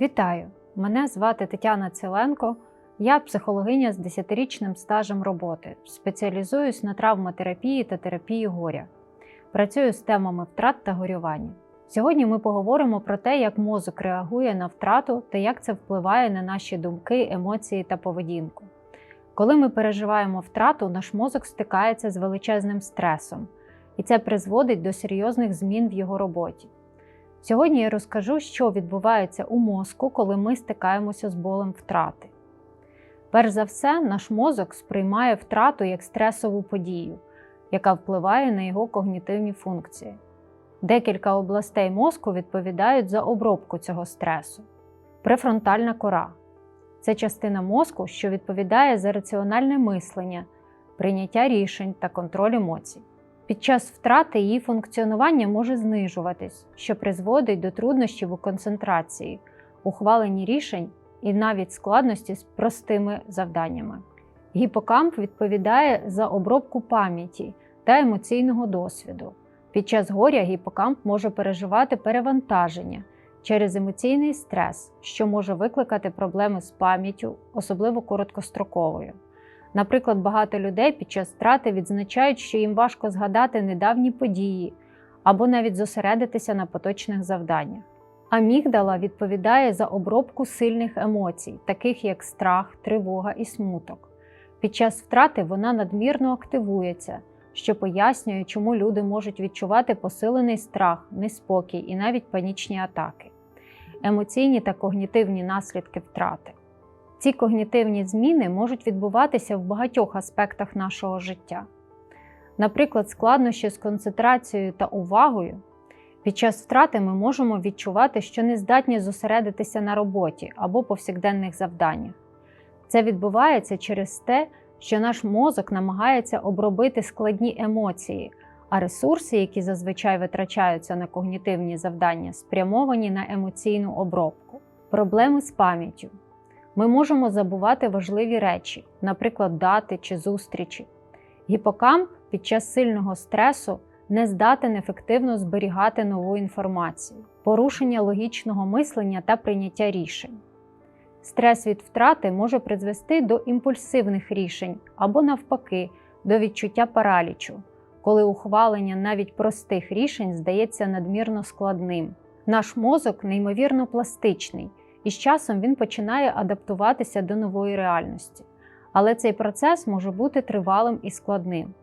Вітаю! Мене звати Тетяна Циленко. Я психологиня з 10-річним стажем роботи. Спеціалізуюсь на травматерапії та терапії горя. Працюю з темами втрат та горювання. Сьогодні ми поговоримо про те, як мозок реагує на втрату та як це впливає на наші думки, емоції та поведінку. Коли ми переживаємо втрату, наш мозок стикається з величезним стресом, і це призводить до серйозних змін в його роботі. Сьогодні я розкажу, що відбувається у мозку, коли ми стикаємося з болем втрати. Перш за все, наш мозок сприймає втрату як стресову подію, яка впливає на його когнітивні функції. Декілька областей мозку відповідають за обробку цього стресу. Префронтальна кора це частина мозку, що відповідає за раціональне мислення, прийняття рішень та контроль емоцій. Під час втрати її функціонування може знижуватись, що призводить до труднощів у концентрації, ухваленні рішень і навіть складності з простими завданнями. Гіпокамп відповідає за обробку пам'яті та емоційного досвіду. Під час горя гіпокамп може переживати перевантаження через емоційний стрес, що може викликати проблеми з пам'яттю, особливо короткостроковою. Наприклад, багато людей під час втрати відзначають, що їм важко згадати недавні події або навіть зосередитися на поточних завданнях. Амігдала відповідає за обробку сильних емоцій, таких як страх, тривога і смуток. Під час втрати вона надмірно активується, що пояснює, чому люди можуть відчувати посилений страх, неспокій і навіть панічні атаки, емоційні та когнітивні наслідки втрати. Ці когнітивні зміни можуть відбуватися в багатьох аспектах нашого життя. Наприклад, складнощі з концентрацією та увагою. Під час втрати ми можемо відчувати, що не здатні зосередитися на роботі або повсякденних завданнях. Це відбувається через те, що наш мозок намагається обробити складні емоції, а ресурси, які зазвичай витрачаються на когнітивні завдання, спрямовані на емоційну обробку. Проблеми з пам'яттю. Ми можемо забувати важливі речі, наприклад, дати чи зустрічі. Гіпокамп під час сильного стресу не здатен ефективно зберігати нову інформацію, порушення логічного мислення та прийняття рішень. Стрес від втрати може призвести до імпульсивних рішень або, навпаки, до відчуття паралічу, коли ухвалення навіть простих рішень здається надмірно складним. Наш мозок неймовірно пластичний, і з часом він починає адаптуватися до нової реальності. Але цей процес може бути тривалим і складним.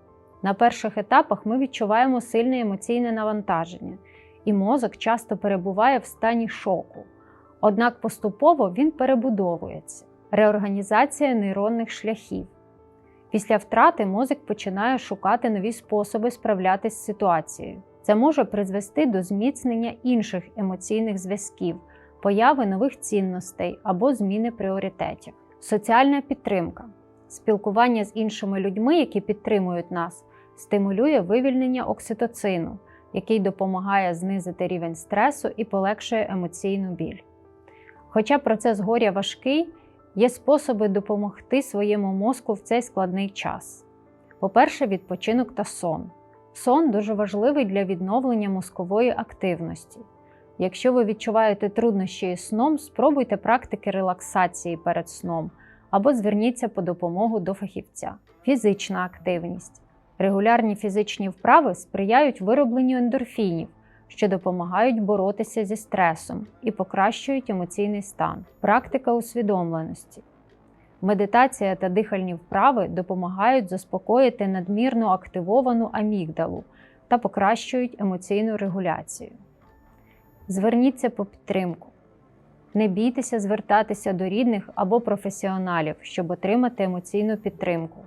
На перших етапах ми відчуваємо сильне емоційне навантаження, і мозок часто перебуває в стані шоку. Однак поступово він перебудовується, реорганізація нейронних шляхів. Після втрати мозок починає шукати нові способи справлятися з ситуацією. Це може призвести до зміцнення інших емоційних зв'язків, появи нових цінностей або зміни пріоритетів. Соціальна підтримка. Спілкування з іншими людьми, які підтримують нас, стимулює вивільнення окситоцину, який допомагає знизити рівень стресу і полегшує емоційну біль. Хоча процес горя важкий, є способи допомогти своєму мозку в цей складний час. По-перше, відпочинок та сон. Сон дуже важливий для відновлення мозкової активності. Якщо ви відчуваєте труднощі із сном, спробуйте практики релаксації перед сном або зверніться по допомогу до фахівця. Фізична активність. Регулярні фізичні вправи сприяють виробленню ендорфінів, що допомагають боротися зі стресом і покращують емоційний стан. Практика усвідомленості. Медитація та дихальні вправи допомагають заспокоїти надмірно активовану амігдалу та покращують емоційну регуляцію. Зверніться по підтримку. Не бійтеся звертатися до рідних або професіоналів, щоб отримати емоційну підтримку.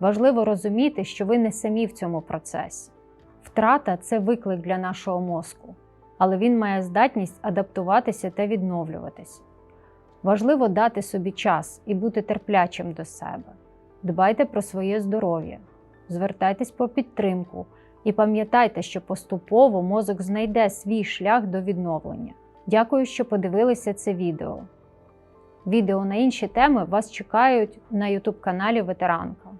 Важливо розуміти, що ви не самі в цьому процесі. Втрата це виклик для нашого мозку, але він має здатність адаптуватися та відновлюватися. Важливо дати собі час і бути терплячим до себе. Дбайте про своє здоров'я, звертайтесь по підтримку і пам'ятайте, що поступово мозок знайде свій шлях до відновлення. Дякую, що подивилися це відео. Відео на інші теми вас чекають на YouTube каналі Ветеранка.